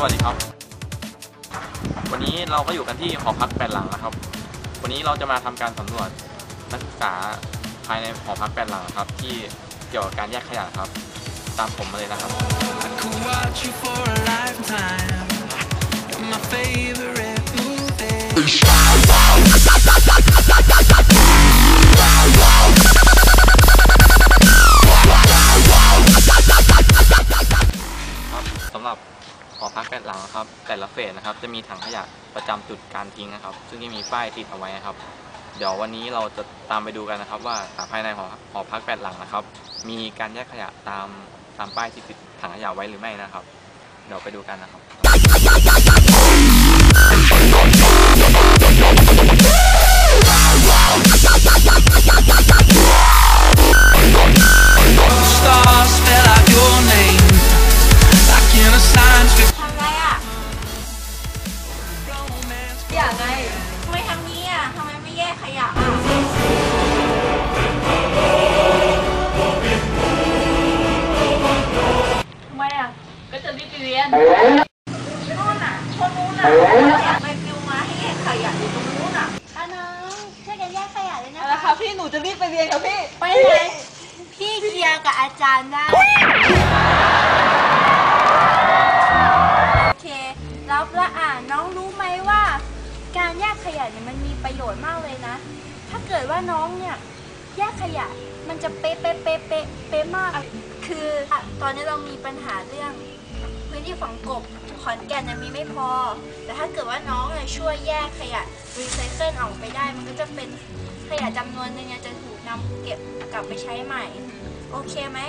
สวัสดีครับ วันนี้เราก็อยู่กันที่หอพักแปดหลังนะครับ วันนี้เราจะมาทำการสำรวจนักศึกษาภายในหอพักแปดหลังครับ ที่เกี่ยวกับการแยกขยะครับ ตามผมมาเลยนะครับ my favorite movie. หอพักแปดหลังนะครับ แต่ละเฟสนะครับ จะมีถังขยะประจำจุดการทิ้งนะครับ ซึ่งจะมีป้ายติดเอาไว้นะครับ เดี๋ยววันนี้เราจะตามไปดูกันนะครับ ว่าภายในหอหอพักแปดหลังนะครับ มีการแยกขยะตามตามป้ายที่ติดถังขยะไว้หรือไม่นะครับ เดี๋ยวไปดูกันนะครับ ยากไงทำไมทำนี้อะทำไมไม่แยกขยะอะทำไมอะ ก็จะรีบไปเรียนนู่นอะคนนู้นอะอยากไปฟิวมาให้แยกขยะอยู่ตรงนู้นอะอาน้องช่วยกันแยกขยะเลยนะเอาละครับพี่หนูจะรีบไปเรียนครับพี่ ไปเลยพี่เคลียร์กับอาจารย์ได้ ประโยชน์มากเลยนะ ถ้าเกิดว่าน้องเนี่ยแยกขยะมันจะเป๊ะเป๊ะเป๊ะเป๊ะเป๊ะมาก คืออะตอนนี้เรามีปัญหาเรื่องพื้นที่ฝังกบขอนแก่นเนี่ยมีไม่พอ แต่ถ้าเกิดว่าน้องเนี่ยช่วยแยกขยะรีไซเคิลออกไปได้ มันก็จะเป็นขยะจำนวนหนึงเนี่ยจะถูกนำเก็บกลับไปใช้ใหม่ โอเคไหม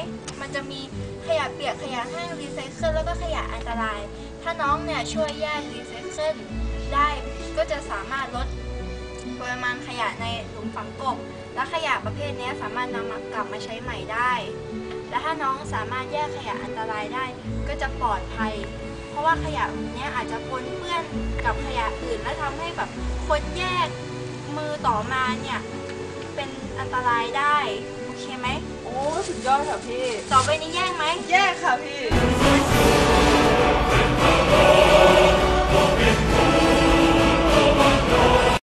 มันจะมีขยะเปียกขยะแห้งรีไซเคิลแล้วก็ขยะอันตราย ถ้าน้องเนี่ยช่วยแยกรีไซเคิลได้ก็จะสามารถลด ปริมาณขยะในหลุมฝังกบ และขยะประเภทเนี้ยสามารถนำมากลับมาใช้ใหม่ได้ และถ้าน้องสามารถแยกขยะอันตรายได้ก็จะปลอดภัย เพราะว่าขยะเนี้ยอาจจะปนเปื้อนกับขยะอื่น และทำให้แบบคนแยกมือต่อมาเนี่ยเป็นอันตรายได้ โอเคไหม โอ้ สุดยอดค่ะพี่ ต่อไปนี้แยกไหม แยกค่ะพี่โ